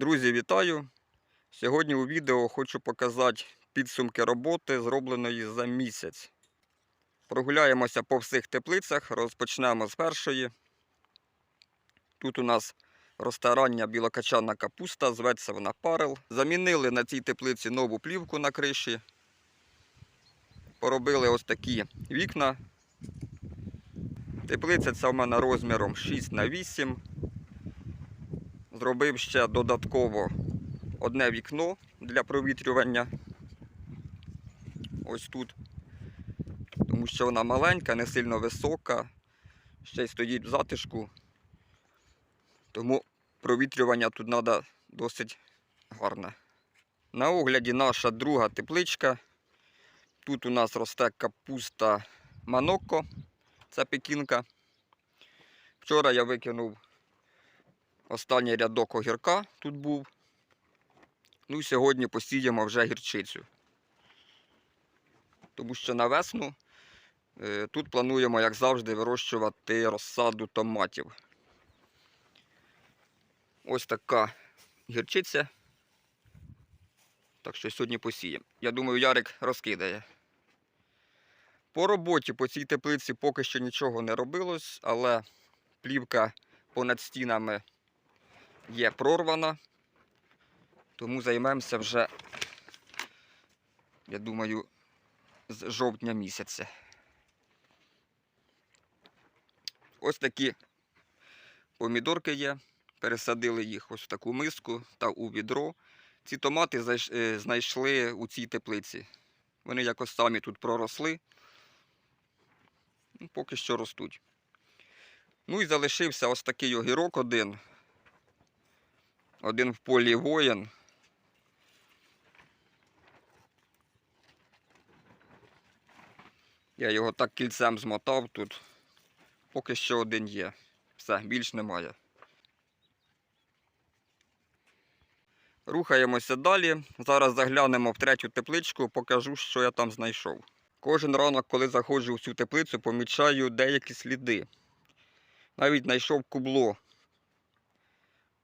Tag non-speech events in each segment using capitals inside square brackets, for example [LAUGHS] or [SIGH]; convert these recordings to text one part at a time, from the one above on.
Друзі, вітаю! Сьогодні у відео хочу показати підсумки роботи, зробленої за місяць. Прогуляємося по всіх теплицях, розпочнемо з першої. Тут у нас росте рання білокачана капуста, зветься вона парел. Замінили на цій теплиці нову плівку на криші. Поробили ось такі вікна. Теплиця ця в мене розміром 6 на 8 Зробив ще додатково одне вікно для провітрювання. Ось тут. Тому що вона маленька, не сильно висока, ще й стоїть в затишку. Тому провітрювання тут треба досить гарне. На огляді наша друга тепличка. Тут у нас росте капуста Манокко, це пекінка. Вчора я викинув останній рядок огірка тут був. Ну і сьогодні посіємо вже гірчицю. Тому що на весну е, тут плануємо, як завжди, вирощувати розсаду томатів. Ось така гірчиця. Так що сьогодні посіємо. Я думаю, Ярик розкидає. По роботі по цій теплиці поки що нічого не робилось, але плівка понад стінами є прорвана. Тому займемося вже, я думаю, з жовтня місяця. Ось такі помідорки є. Пересадили їх ось в таку миску та у відро. Ці томати е, знайшли у цій теплиці. Вони якось самі тут проросли. Ну, Поки що ростуть. Ну і залишився ось такий огірок один. Один в полі воїн. Я його так кільцем змотав тут. Поки що один є. Все, більш немає. Рухаємося далі. Зараз заглянемо в третю тепличку, покажу, що я там знайшов. Кожен ранок, коли заходжу в цю теплицю, помічаю деякі сліди. Навіть знайшов кубло.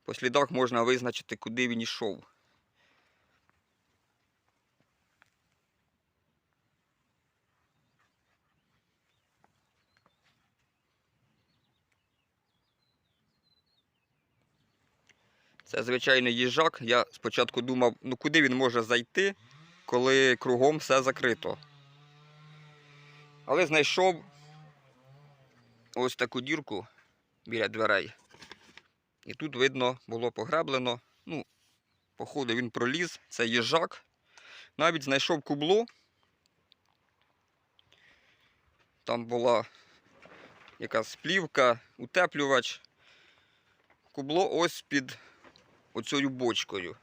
По слідах можна визначити, куди він йшов. Це звичайний їжак. Я спочатку думав, ну куди він може зайти, коли кругом все закрито. Але знайшов ось таку дірку біля дверей. І тут видно було погреблено. Ну, походу він проліз, це їжак. Навіть знайшов кубло. Там була якась плівка, утеплювач. Кубло ось під оцею бочкою.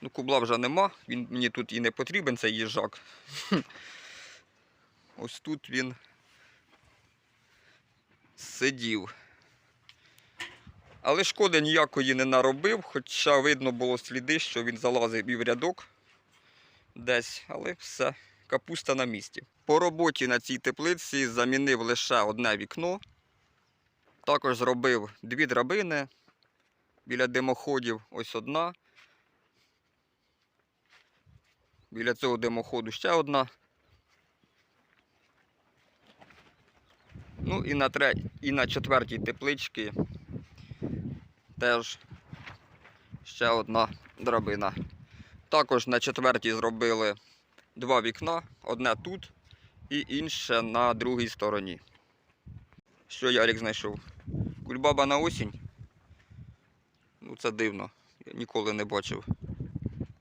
Ну, кубла вже нема, він мені тут і не потрібен, цей їжак. [LAUGHS] Ось тут він сидів. Але шкоди ніякої не наробив, хоча видно було сліди, що він залазив і в рядок десь, але все, капуста на місці. По роботі на цій теплиці замінив лише одне вікно. Також зробив дві драбини біля димоходів, ось одна. Біля цього димоходу ще одна. Ну і на, тре... і на четвертій тепличці теж ще одна драбина. Також на четвертій зробили два вікна, одне тут і інше на другій стороні. Що Ярик знайшов? Кульбаба на осінь? Ну це дивно. Я ніколи не бачив.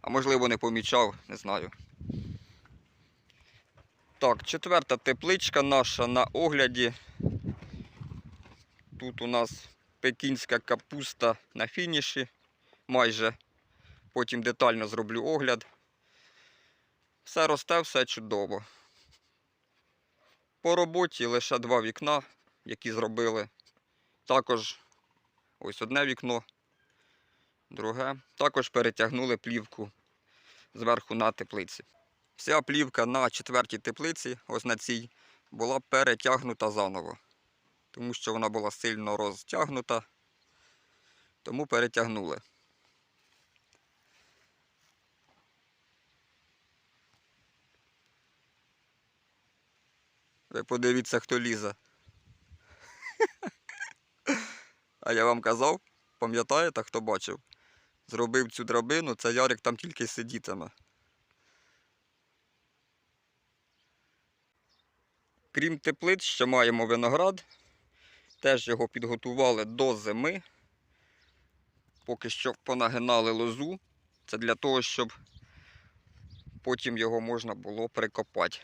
А можливо не помічав, не знаю. Так, четверта тепличка наша на огляді. Тут у нас пекінська капуста на фініші майже. Потім детально зроблю огляд. Все росте, все чудово. По роботі лише два вікна, які зробили. Також ось одне вікно, друге. Також перетягнули плівку зверху на теплиці. Вся плівка на четвертій теплиці, ось на цій, була перетягнута заново, тому що вона була сильно розтягнута. Тому перетягнули. Ви подивіться, хто лізе. А я вам казав, пам'ятаєте, хто бачив? Зробив цю драбину, це Ярик там тільки сидітиме. Крім теплиць, ще маємо виноград. Теж його підготували до зими. Поки що понагинали лозу. Це для того, щоб потім його можна було прикопати.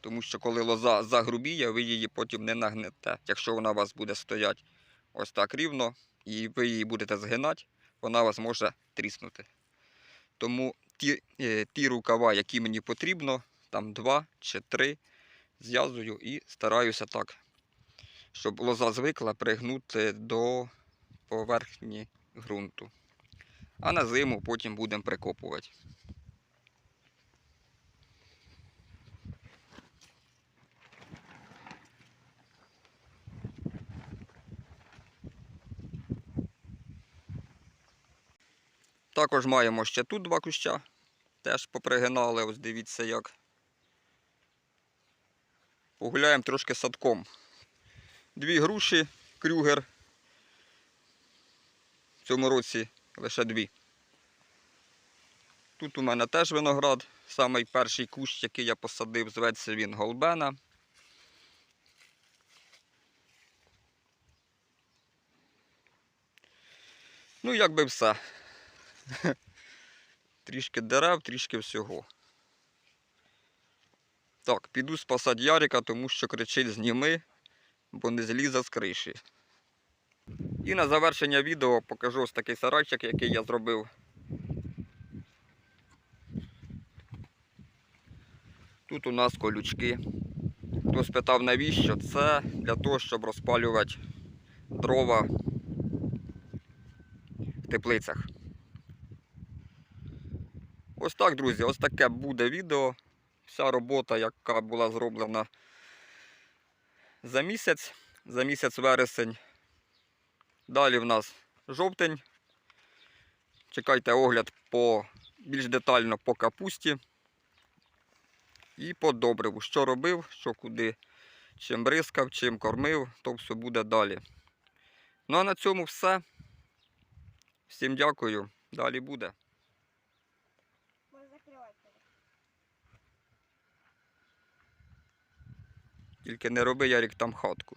Тому що коли лоза загрубіє, ви її потім не нагнете. Якщо вона у вас буде стояти ось так рівно, і ви її будете згинати, вона вас може тріснути. Тому ті, е, ті рукава, які мені потрібно, там два чи три, зв'язую і стараюся так, щоб лоза звикла пригнути до поверхні ґрунту. А на зиму потім будемо прикопувати. Також маємо ще тут два куща. Теж попригинали, ось дивіться як. Погуляємо трошки садком. Дві груші, крюгер. В цьому році лише дві. Тут у мене теж виноград. Самий перший кущ, який я посадив, зветься він Голбена. Ну, як би все. [LAUGHS] Трішки дерев, трішки всього. Так, піду спасати Ярика, тому що кричить зніми, бо не злізе з криші. І на завершення відео покажу ось такий сарайчик, який я зробив. Тут у нас колючки. Хто спитав навіщо? Це для того, щоб розпалювати дрова в теплицях. Ось так, друзі, ось таке буде відео. Вся робота, яка була зроблена за місяць, за місяць вересень. Далі в нас жовтень. Чекайте огляд по більш детально по капусті і по добриву. Що робив, що куди, чим бризкав, чим кормив, то все буде далі. Ну а на цьому все. Всім дякую. Далі буде. Тільки не роби Ярік там хатку.